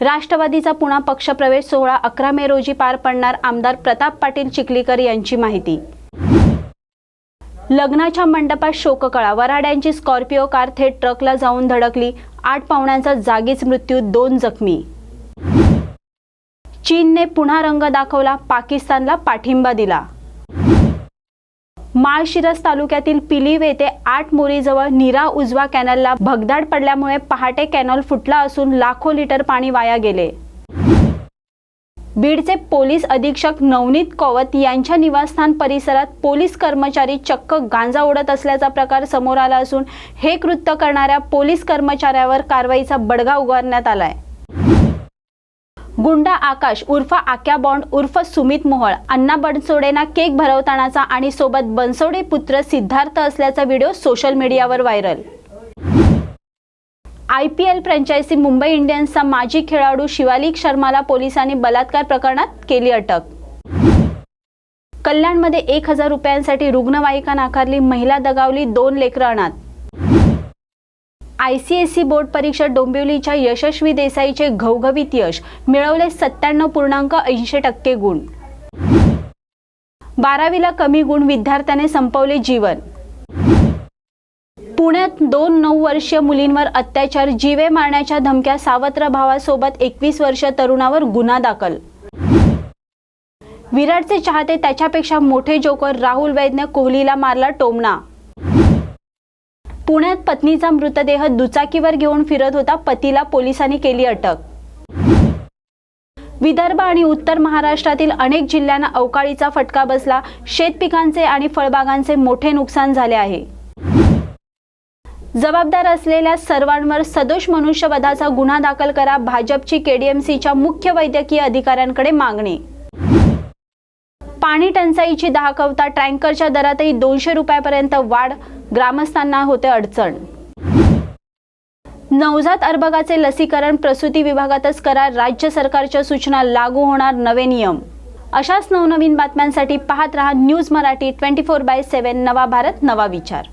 राष्ट्रवादीचा पुन्हा पक्षप्रवेश सोहळा अकरा मे रोजी पार पडणार आमदार प्रताप पाटील चिखलीकर यांची माहिती. लग्नाच्या मंडपात शोककळा. वराड्यांची स्कॉर्पिओ कार थेट ट्रकला जाऊन धडकली. आठ पाहुण्यांचा जागीच मृत्यू दोन जखमी. चीनने पुन्हा रंग दाखवला. पाकिस्तानला पाठिंबा दिला. माळशिरस तालुक्यातील पिलीव येथे आठ मोरीजवळ नीरा उजवा कॅनलला भगदाड पडल्यामुळे पहाटे कॅनल फुटला असून लाखो लिटर पाणी वाया गेले. बीडचे पोलीस अधीक्षक नवनीत कौवत यांच्या निवासस्थान परिसरात पोलीस कर्मचारी चक्क गांजा ओढत असल्याचा प्रकार समोर आला असून हे कृत्य करणाऱ्या पोलीस कर्मचाऱ्यावर कारवाईचा बडगा उगारण्यात आलाय. गुंडा आकाश उर्फ आक्या बॉन्ड उर्फ सुमित मोहळ अण्णा बनसोडेना केक भरवतानाचा आणि सोबत बनसोडे पुत्र सिद्धार्थ असल्याचा व्हिडिओ सोशल मीडियावर viral. I P L franchise Mumbai इंडियन्सचा माजी खेळाडू शिवालिक शर्माला पोलिसांनी बलात्कार प्रकरणात केली अटक. कल्याणमध्ये एक हजार रुपयांसाठी रुग्णवाहिका नाकारली महिला दगावली दोन लेकरं अनाथ. I C S C board परीक्षा डोंबिवलीच्या यशस्वी देसाईचे घवघवीत यश मिळवले सत्त्याण्णव पूर्णांक ऐंशी टक्के गुण. बारावीला कमी गुण विद्यार्थ्याने संपवले जीवन. पुण्यात दोन नऊ वर्षीय मुलींवर अत्याचार जीवे मारण्याच्या धमक्या सावत्र भावासोबत एकवीस वर्ष तरुणावर गुन्हा दाखल. विराटचे चाहते त्याच्यापेक्षा मोठे जोकर राहुल वैद्य कोहलीला मारला टोमणा. पुण्यात पत्नीचा मृतदेह दुचाकीवर घेऊन फिरत होता. पतीला पोलिसांनी केली अटक. विदर्भ आणि उत्तर महाराष्ट्रातील अनेक जिल्ह्यांना अवकाळीचा फटका बसला. शेतपिकांचे आणि फळबागांचे मोठे नुकसान झाले आहे. जबाबदार असलेल्या सर्वांवर सदोष मनुष्यवधाचा गुन्हा दाखल करा. भाजपची केडीएमसीच्या मुख्य वैद्यकीय अधिकाऱ्यांकडे मागणी. पाणी टंचाईची दाहकवता टँकरच्या दरातही दोनशे रुपयापर्यंत वाढ ग्रामस्थांना होते अडचण. नवजात अर्भकाचे लसीकरण प्रसूती विभागातच करा राज्य सरकारच्या सूचना लागू होणार नवे नियम. अशाच नवनवीन बातम्यांसाठी पाहत रहा news Marathi twenty four by seven नवा भारत नवा विचार.